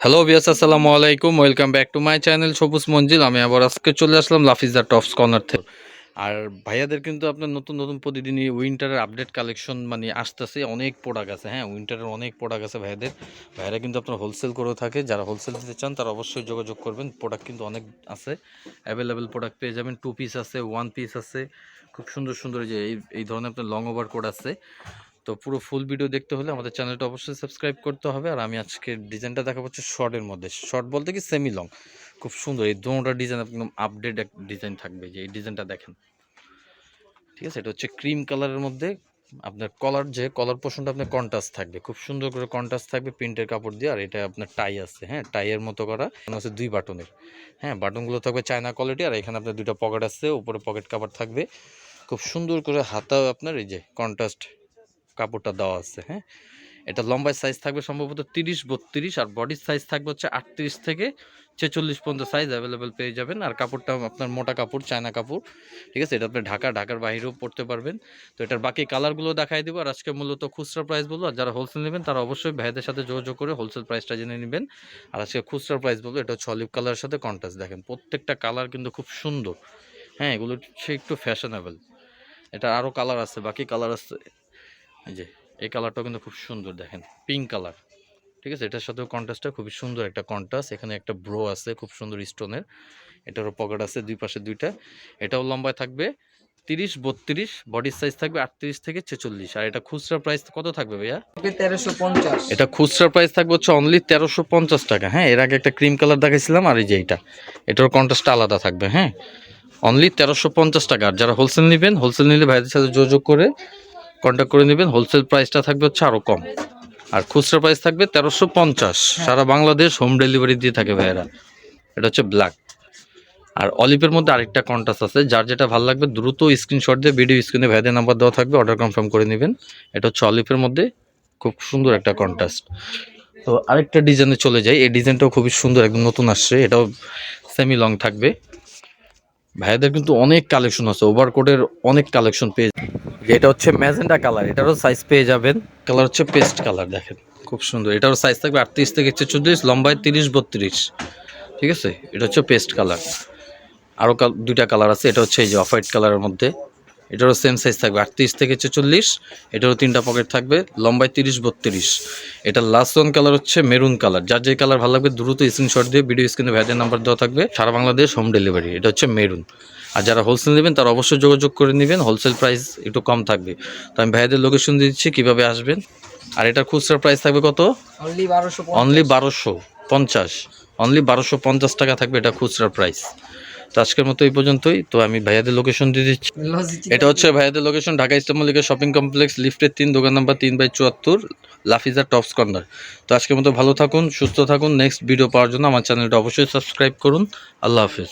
Hello বিয়াস আসসালামু আলাইকুম। Welcome back to my channel Sabuj Manzil. আমি আবার আজকে চলে আসলাম লাফিজ লাফিজা টপস কর্নার থেকে। আর ভাইয়াদের কিন্তু আপনার নতুন নতুন প্রতিদিনই উইন্টারের আপডেট কালেকশন মানে আসতেছে, অনেক প্রোডাক্ট আছে। হ্যাঁ উইন্টারের অনেক প্রোডাক্ট আছে ভাইয়াদের। ভাইয়ারা কিন্তু আপনার হোলসেল করে থাকে। যারা হোলসেল দিতে চান, তারা অবশ্যই যোগাযোগ করবেন। প্রোডাক্ট কিন্তু অনেক আছে। অ্যাভেলেবেল প্রোডাক্ট পেয়ে যাবেন। টু পিস আছে ওয়ান পিস আছে। খুব সুন্দর সুন্দর যে এই ধরনের আপনার লং ওভার কোড আছে। তো পুরো ফুল ভিডিও দেখতে হলে আমাদের চ্যানেলটা অবশ্যই সাবস্ক্রাইব করতে হবে। আর আমি আজকে ডিজাইনটা দেখাবো হচ্ছে শর্টের মধ্যে। শর্ট বলতে কি সেমি লং খুব সুন্দর। এই দুটা ডিজাইন একদম আপডেট এক ডিজাইন থাকবে যে এই ডিজাইনটা দেখেন। ঠিক আছে? এটা হচ্ছে ক্রিম কালারের মধ্যে আপনার কলার যে কলার পোর্শনটা আপনার কন্ট্রাস্ট থাকবে। খুব সুন্দর করে কন্ট্রাস্ট থাকবে প্রিন্টের কাপড় দিয়ে। আর এটা আপনার টাই আছে হ্যাঁ? টাইয়ের মতো করা। হচ্ছে দুই বাটনের হ্যাঁ? বাটনগুলো থাকবে চায়না কোয়ালিটি আর এখানে আপনার দুইটা পকেট আছে। উপরে পকেট কাপড় থাকবে। খুব সুন্দর করে হাতাও আপনার এই যে কন্ট্রাস্ট কাপড়টা দেওয়া আছে হ্যাঁ? এটা লম্বায় সাইজ থাকবে সম্ভবত তিরিশ, বত্রিশ, আর বডির সাইজ থাকবে হচ্ছে আটত্রিশ থেকে ছেচল্লিশ পর্যন্ত সাইজ অ্যাভেলেবেল পেয়ে যাবেন। আর কাপড়টা আপনার মোটা কাপড়, চায়না কাপড়, ঠিক আছে? এটা আপনি ঢাকা, ঢাকার বাইরেও পড়তে পারবেন। তো এটার বাকি কালারগুলো দেখাই দেবো, আর আজকে মূলত খুচরা প্রাইস বলব, আর যারা হোলসেল নেবেন তারা অবশ্যই ভাইদের সাথে যোগাযোগ করে হোলসেল প্রাইসটা জেনে নেবেন। আর আজকে খুচরা প্রাইস বলব, এটা হচ্ছে অলিভ কালারের সাথে কন্ট্রাস্ট দেখেন, প্রত্যেকটা কালার কিন্তু খুব সুন্দর। হ্যাঁ এগুলো হচ্ছে একটু ফ্যাশনেবল এটা আরও কালার আছে, বাকি কালার আছে এই যে এই কালারটাও কিন্তু খুব সুন্দর দেখেন। পিঙ্ক কালার ঠিক আছে? এটার সাথেও কন্ট্রাস্টটা খুবই সুন্দর একটা কন্ট্রাস্ট এখানে একটা ব্রো আছে খুব সুন্দর স্টোনের এটারও পকেট আছে দুই পাশে দুইটা। এটাও লম্বায় থাকবে তিরিশ বত্রিশ বডির সাইজ থাকবে আটত্রিশ থেকে ছেচল্লিশ। আর এটা খুচরা প্রাইস কত থাকবে ভাইয়া? তেরোশো পঞ্চাশ। এটা খুচরা প্রাইস থাকবে হচ্ছে অনলি তেরোশো পঞ্চাশ টাকা। হ্যাঁ এর আগে একটা ক্রিম কালার দেখাইছিলাম আর এই যে এইটা। এটার কন্ট্রাস্টটা আলাদা থাকবে হ্যাঁ? অনলি তেরোশো পঞ্চাশ টাকা। আর যারা হোলসেল নেবেন হোলসেল নিলে ভাইদের সাথে যোগাযোগ করে কন্ট্যাক্ট করে নেবেন। হোলসেল প্রাইসটা থাকবে হচ্ছে আরও কম। আর খুচরা প্রাইস থাকবে তেরোশো পঞ্চাশ। সারা বাংলাদেশ হোম ডেলিভারি দিয়ে থাকে ভাইয়েরা। এটা হচ্ছে ব্ল্যাক আর অলিভের মধ্যে আরেকটা কন্টাস আছে। যার যেটা ভালো লাগবে, দ্রুত স্ক্রিনশট দিয়ে ভিডিও স্ক্রিনে ভাইদের নাম্বার দেওয়া থাকবে। অর্ডার কনফার্ম করে নেবেন। এটা হচ্ছে অলিভের মধ্যে খুব সুন্দর একটা কন্ট্রাস্ট তো আরেকটা ডিজাইনে চলে যাই। এই ডিজাইনটাও খুবই সুন্দর, একদম নতুন আসছে। এটাও সেমি লং থাকবে। ভাইয়াদের কিন্তু অনেক কালেকশন আছে। ওভারকোটের অনেক কালেকশন পেয়ে এটা হচ্ছে ম্যাজেন্ডা কালার, এটারও সাইজ পেয়ে যাবেন। কালার হচ্ছে পেস্ট কালার, দেখেন, খুব সুন্দর। এটারও সাইজ থাকবে আটত্রিশ থেকে হচ্ছে চল্লিশ লম্বায় তিরিশ, বত্রিশ। ঠিক আছে? এটা হচ্ছে পেস্ট কালার। আরও দুইটা কালার আছে, এটা হচ্ছে এই যে অফ হোয়াইট কালারের মধ্যে। এটারও সেম সাইজ থাকবে, আটত্রিশ থেকে চল্লিশ এটারও তিনটা পকেট থাকবে, লম্বায় তিরিশ, বত্রিশ। এটার লাস্ট ওয়ান কালার হচ্ছে মেরুন কালার। যার যে কালার ভালো লাগবে, দ্রুত স্ক্রিনশট দিয়ে ভিডিও স্ক্রিনে ভ্যাদের নাম্বার দেওয়া থাকবে। সারা বাংলাদেশ হোম ডেলিভারি এটা হচ্ছে মেরুন আর যারা হোলসেল নেবেন তারা অবশ্যই যোগাযোগ করে নেবেন। হোলসেল প্রাইস একটু কম থাকবে। তো আমি ভাইয়াদের লোকেশন দিচ্ছি কীভাবে আসবেন? আর এটার খুচরা প্রাইস থাকবে কত? অনলি বারোশো অনলি বারোশো পঞ্চাশ। অনলি বারোশো পঞ্চাশ টাকা থাকবে এটা খুচরা প্রাইস তো আজকের মতো এই পর্যন্তই। তো আমি ভাইয়াদের লোকেশন দিয়ে দিচ্ছি। এটা হচ্ছে ভাইয়াদের লোকেশন ঢাকা ইস্তামলিকা শপিং কমপ্লেক্স লিফটের তিন দোকান নাম্বার তিন বাই চুয়াত্তর লাফিজা টপস কর্নার তো আজকের মতো ভালো থাকুন সুস্থ থাকুন। নেক্সট ভিডিও পাওয়ার জন্য আমার চ্যানেলটা অবশ্যই সাবস্ক্রাইব করুন। আল্লাহ হাফিজ।